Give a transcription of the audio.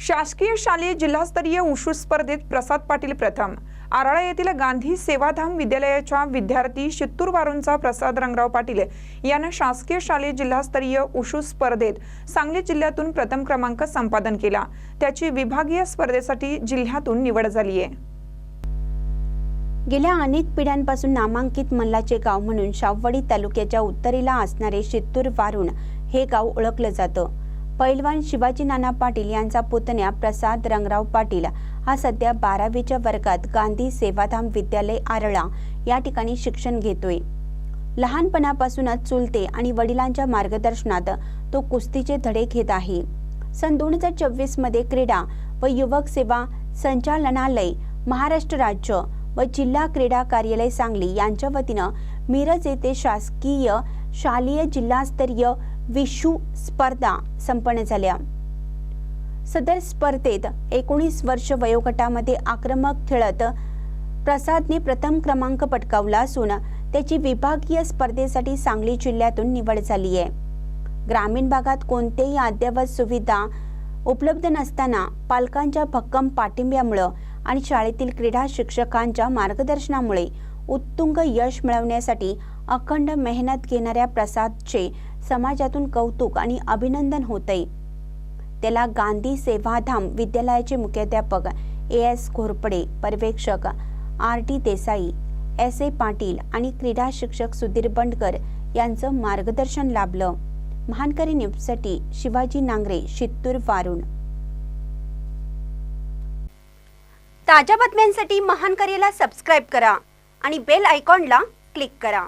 शासकीय शालेय जिल्हास्तरीय उशू स्पर्धेत प्रसाद पाटील प्रथम. आराळा येथील गांधी सेवाधाम विद्यालयाच्या विद्यार्थी शित्तूर वारूंचा प्रसाद रंगराव पाटील यानं शासकीय शालेय जिल्हास्तरीय उशू स्पर्धेत सांगली जिल्ह्यातून प्रथम क्रमांक संपादन केला. त्याची विभागीय स्पर्धेसाठी जिल्ह्यातून निवड झाली आहे. गेल्या अनेक पिढ्यांपासून नामांकित मल्लाचे गाव म्हणून शाववाडी तालुक्याच्या उत्तरेला असणारे शित्तूर वारुण हे गाव ओळखलं जातं. पैलवान शिवाजी नाना पाटील यांचा पुतण्या प्रसाद रंगराव पाटील. हा सध्या बारावीच्या वर्गात गांधी सेवाधाम विद्यालय आरळा या ठिकाणी शिक्षण घेतोय. लहानपणापासूनच चुलते आणि वडिलांच्या मार्गदर्शनात तो कुस्तीचे धडे घेत आहे. सन दोन हजार चोवीसमध्ये क्रीडा व युवक सेवा संचालनालय महाराष्ट्र राज्य व जिल्हा क्रीडा कार्यालय सांगली यांच्या वतीनं मिरज येथे शासकीय शालेय जिल्हास्तरीय विशू स्पर्धा संपन्न झाल्या. सदर स्पर्धेत एकोणीस वर्ष वयोगटामध्ये आक्रमक खेळत प्रसादने प्रथम क्रमांक पटकावला असून त्याची विभागीय स्पर्धेसाठी सांगली जिल्ह्यातून निवड झाली आहे. ग्रामीण भागात कोणतेही अद्ययावत सुविधा उपलब्ध नसताना पालकांच्या भक्कम पाठिंब्यामुळं आणि शाळेतील क्रीडा शिक्षकांच्या मार्गदर्शनामुळे उत्तुंग यश मिळवण्यासाठी अखंड मेहनत घेणाऱ्या प्रसादचे समाजातून कौतुक आणि अभिनंदन होतंय. त्याला गांधी सेवाधाम विद्यालयाचे मुख्याध्यापक ए एस घोरपडे पर्यवेक्षक R T Desai S A Patil आणि क्रीडा शिक्षक सुधीर बंडकर यांचं मार्गदर्शन लाभलं. महानकरी न्यूजसाठी शिवाजी नांगरे शित्तूर वारुण. ताज्या बातम्यांसाठी महानकरीला सबस्क्राईब करा आणि बेल आयकॉनला क्लिक करा.